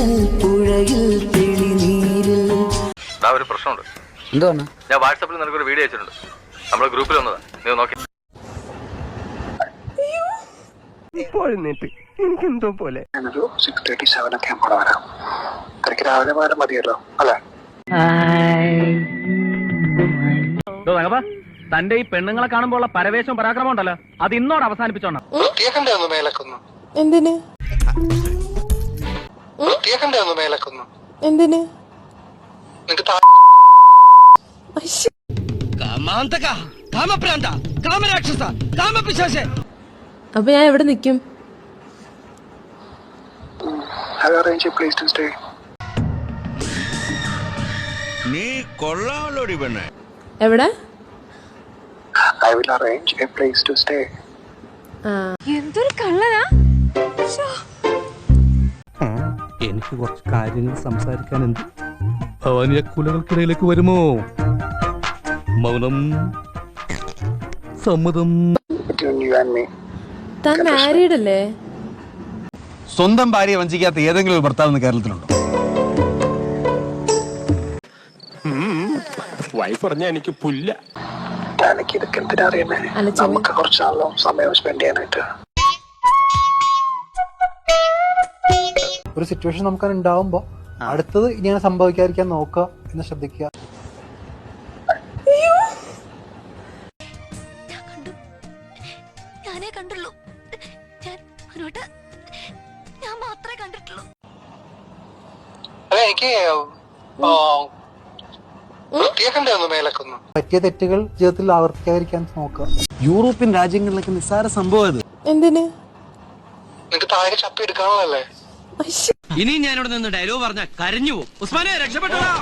വേനൽ പുഴയിൽ തെളിനീരിൽ ഒരു പ്രശ്നമുണ്ട്. എന്താണ് ഞാൻ വാട്സാപ്പിൽ നിനക്കൊരു വീഡിയോ അയച്ചിട്ടുണ്ട്. നമ്മുടെ ഗ്രൂപ്പിൽ വന്നതാ. നീ നോക്കി. ഞാനൊരു സിക്സ് തേർട്ടി സെവൻ ഒക്കെ ആകുമ്പോൾ വരാം. തിരക്ക് രാവിലെ പോയാലും മതിയല്ലോ അല്ലേ? തന്റെ ഈ പെണ്ണുങ്ങളെ കാണുമ്പോൾ ഉള്ള പരവേശവും പരാക്രമം ഉണ്ടല്ലോ. അത് ഇന്നോട് അവസാനിപ്പിച്ചോണം. എന്തിന്? വൃത്തിയാക്കണ്ടേ ഒന്ന് മേലക്കൊന്ന്. എന്തിന്? നിനക്ക്. അപ്പൊ ഞാൻ എവിടെ നിക്കും? നീ കൊള്ളാമല്ലോടി പെണ്ണെ. എവിടെ? A place to stay. എന്തൊരു കള്ളനാ? എനിക്ക് കുറച്ച് കാര്യങ്ങൾ സംസാരിക്കാനുണ്ട്. ഭവാനി അക്കൂലകൾക്കിടയിലേക്ക് വരുമോ? മൗനം സമ്മതം. താൻ മാരീഡ് അല്ലേ സ്വന്തം ഭാര്യ വഞ്ചിക്കാത്ത ഏതെങ്കിലും ഒരു ഭർത്താവ് വൈഫ് കേരളത്തിലുണ്ടോ? എനിക്ക് ഇതൊക്കെ എന്തിനാ അറിയുന്നേ? നമുക്ക് കുറച്ച് സമയം സ്പെൻഡ് ചെയ്യാനായിട്ട്. ഒരു സിറ്റുവേഷൻ നമുക്ക് ഉണ്ടാവുമ്പോ അടുത്തത് ഇങ്ങനെ സംഭവിക്കാതിരിക്കാൻ നോക്കുക എന്ന് ശ്രദ്ധിക്കുക. ഞാൻ കണ്ടു. ഞാനേ കണ്ടുള്ളൂ. ഞാൻ മാത്രമേ കണ്ടിട്ടുള്ളൂ. അതെ എനിക്ക് പറ്റിയ തെറ്റുകൾ ജീവിതത്തിൽ ആവർത്തിക്കാതിരിക്കാൻ നോക്കുക. യൂറോപ്യൻ രാജ്യങ്ങളിലൊക്കെ നിസ്സാര സംഭവം അത്. എന്തിന്? നിനക്ക് താഴെ ചപ്പി എടുക്കാനുള്ളതല്ലേ? അശ്ശ്. ഇനി ഞാനിവിടെ നിന്ന് ഡയലോഗ് പറഞ്ഞ കരഞ്ഞു പോകും ഉസ്മാനെ രക്ഷപ്പെട്ടോ